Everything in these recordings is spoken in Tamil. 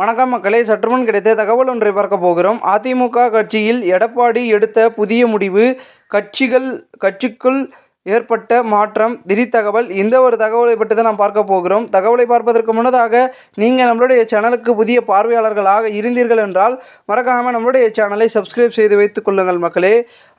வணக்கம் மக்களே சற்றுமுன் கிடைத்த தகவல் ஒன்றை பார்க்க போகிறோம். அதிமுக கட்சியில் எடப்பாடி எடுத்த புதிய முடிவு கட்சிகள் கட்சிக்குள் ஏற்பட்ட மாற்றம் திடீர் தகவல் இந்த ஒரு தகவலை பற்றி தான் நாம் பார்க்க போகிறோம். தகவலை பார்ப்பதற்கு முன்னதாக நீங்கள் நம்மளுடைய சேனலுக்கு புதிய பார்வையாளர்களாக இருந்தீர்கள் என்றால் மறக்காமல் நம்மளுடைய சேனலை சப்ஸ்கிரைப் செய்து வைத்துக் கொள்ளுங்கள் மக்களே.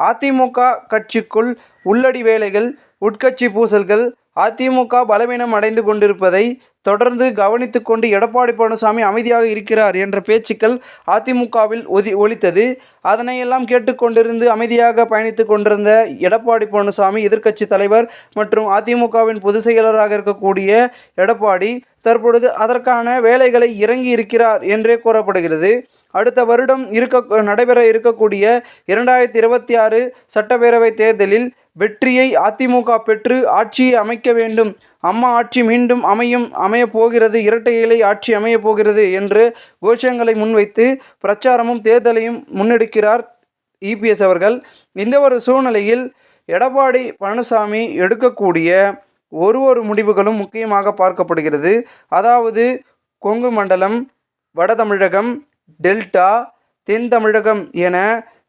அதிமுக கட்சிக்குள் உள்ளடி வேலைகள் உட்கட்சி பூசல்கள் அதிமுக பலவீனம் அடைந்து கொண்டிருப்பதை தொடர்ந்து கவனித்து கொண்டு எடப்பாடி பழனிசாமி அமைதியாக இருக்கிறார் என்ற பேச்சுக்கள் அதிமுகவில் ஒதி ஒலித்தது. அதனையெல்லாம் கேட்டுக்கொண்டிருந்து அமைதியாக பயணித்து கொண்டிருந்த எடப்பாடி பழனிசாமி எதிர்க்கட்சி தலைவர் மற்றும் அதிமுகவின் பொதுச் செயலராக இருக்கக்கூடிய எடப்பாடி தற்பொழுது அதற்கான வேலைகளை இறங்கி இருக்கிறார் என்றே கூறப்படுகிறது. அடுத்த வருடம் இருக்க நடைபெற இருக்கக்கூடிய இரண்டாயிரத்தி இருபத்தி ஆறு சட்டப்பேரவை தேர்தலில் வெற்றியை அதிமுக பெற்று ஆட்சியை அமைக்க வேண்டும். அம்மா ஆட்சி மீண்டும் அமையும் அமையப் போகிறது. இரட்டை இலை ஆட்சி அமையப் போகிறது என்று கோஷங்களை முன்வைத்து பிரச்சாரமும் தேர்தலையும் முன்னெடுக்கிறார் இபிஎஸ் அவர்கள். இந்த ஒரு சூழ்நிலையில் எடப்பாடி பழனிசாமி எடுக்கக்கூடிய ஒரு ஒரு முடிவுகளும் முக்கியமாக பார்க்கப்படுகிறது. அதாவது கொங்கு மண்டலம் வட தமிழகம் டெல்டா தென் தமிழகம் என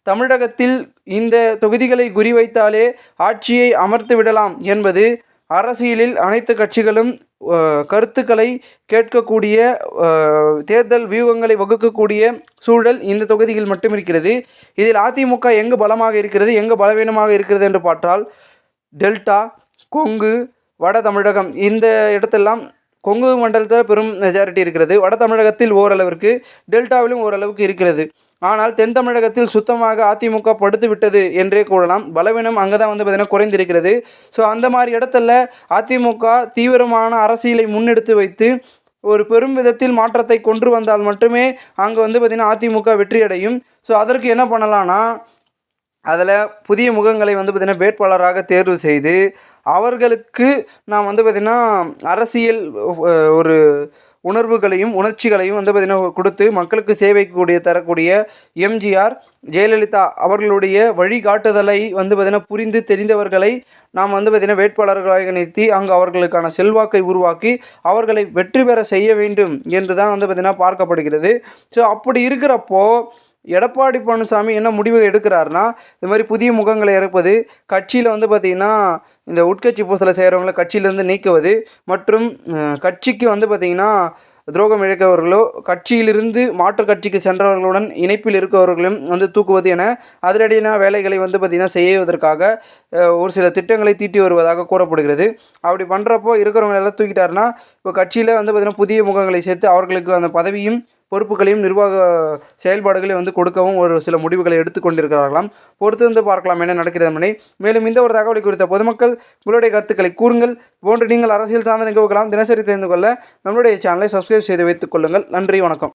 தமிழகத்தில் இந்த தொகுதிகளை குறிவைத்தாலே ஆட்சியை அமர்த்து விடலாம் என்பது அரசியலில் அனைத்து கட்சிகளும் கருத்துக்களை கேட்கக்கூடிய தேர்தல் வியூகங்களை வகுக்கக்கூடிய சூழல் இந்த தொகுதியில் மட்டும் இருக்கிறது. இதில் அதிமுக எங்கு பலமாக இருக்கிறது எங்கு பலவீனமாக இருக்கிறது என்று பார்த்தால் டெல்டா கொங்கு வட தமிழகம் இந்த இடத்தெல்லாம் கொங்கு மண்டலத்தில் பெரும் மெஜாரிட்டி இருக்கிறது. வட தமிழகத்தில் ஓரளவிற்கு டெல்டாவிலும் ஓரளவுக்கு இருக்கிறது. ஆனால் தென் தமிழகத்தில் சுத்தமாக அதிமுக படுத்து விட்டது என்றே கூறலாம். பலவீனம் அங்கே தான் வந்து பார்த்திங்கன்னா குறைந்திருக்கிறது. ஸோ அந்த மாதிரி இடத்துல அதிமுக தீவிரமான அரசியலை முன்னெடுத்து வைத்து ஒரு பெரும் விதத்தில் மாற்றத்தை கொண்டு வந்தால் மட்டுமே அங்கே வந்து பார்த்திங்கன்னா அதிமுக வெற்றியடையும். ஸோ அதற்கு என்ன பண்ணலான்னா அதில் புதிய முகங்களை வந்து பார்த்திங்கன்னா வேட்பாளராக தேர்வு செய்து அவர்களுக்கு நான் வந்து பார்த்திங்கன்னா அரசியல் ஒரு உணர்வுகளையும் உணர்ச்சிகளையும் வந்து பார்த்திங்கன்னா கொடுத்து மக்களுக்கு சேவைக்கூடிய தரக்கூடிய எம்ஜிஆர் ஜெயலலிதா அவர்களுடைய வழிகாட்டுதலை வந்து பார்த்திங்கன்னா புரிந்து தெரிந்தவர்களை நாம் வந்து பார்த்திங்கன்னா வேட்பாளர்களாக நிறுத்தி அங்கு அவர்களுக்கான செல்வாக்கை உருவாக்கி அவர்களை வெற்றி பெற செய்ய வேண்டும் என்று தான் வந்து பார்த்திங்கன்னா பார்க்கப்படுகிறது. ஸோ அப்படி இருக்கிறப்போ எடப்பாடி பழனிசாமி என்ன முடிவு எடுக்கிறாருன்னா இந்த மாதிரி புதிய முகங்களை இறப்பது கட்சியில் வந்து பார்த்திங்கன்னா இந்த உட்கட்சி பூசலை செய்கிறவங்களை கட்சியிலேருந்து நீக்குவது மற்றும் கட்சிக்கு வந்து பார்த்திங்கன்னா துரோகம் இழைக்கவர்களோ கட்சியிலிருந்து மாற்று கட்சிக்கு சென்றவர்களுடன் இணைப்பில் இருக்கவர்களும் வந்து தூக்குவது என அதிரடியான வேலைகளை வந்து பார்த்திங்கன்னா செய்வதற்காக ஒரு சில திட்டங்களை தீட்டி வருவதாக கூறப்படுகிறது. அப்படி பண்ணுறப்போ இருக்கிறவங்க எல்லாம் தூக்கிட்டாருன்னா இப்போ கட்சியில் வந்து பார்த்திங்கன்னா புதிய முகங்களை சேர்த்து அவர்களுக்கு அந்த பதவியும் பொறுப்புகளையும் நிர்வாக செயல்பாடுகளையும் வந்து கொடுக்கவும் ஒரு சில முடிவுகளை எடுத்துக்கொண்டிருக்கிறார்களாம் பொறுத்து வந்து பார்க்கலாம் என்ன நடக்கிறது மேலும் இந்த ஒரு தகவலை குறித்த பொதுமக்கள் உங்களுடைய கருத்துக்களை கூறுங்கள். போன்று நீங்கள் அரசியல் சார்ந்த நிகழ்வுகளாம் தினசரி தெரிந்து கொள்ள நம்மளுடைய சேனலை சப்ஸ்கிரைப் செய்து வைத்துக் கொள்ளுங்கள். நன்றி வணக்கம்.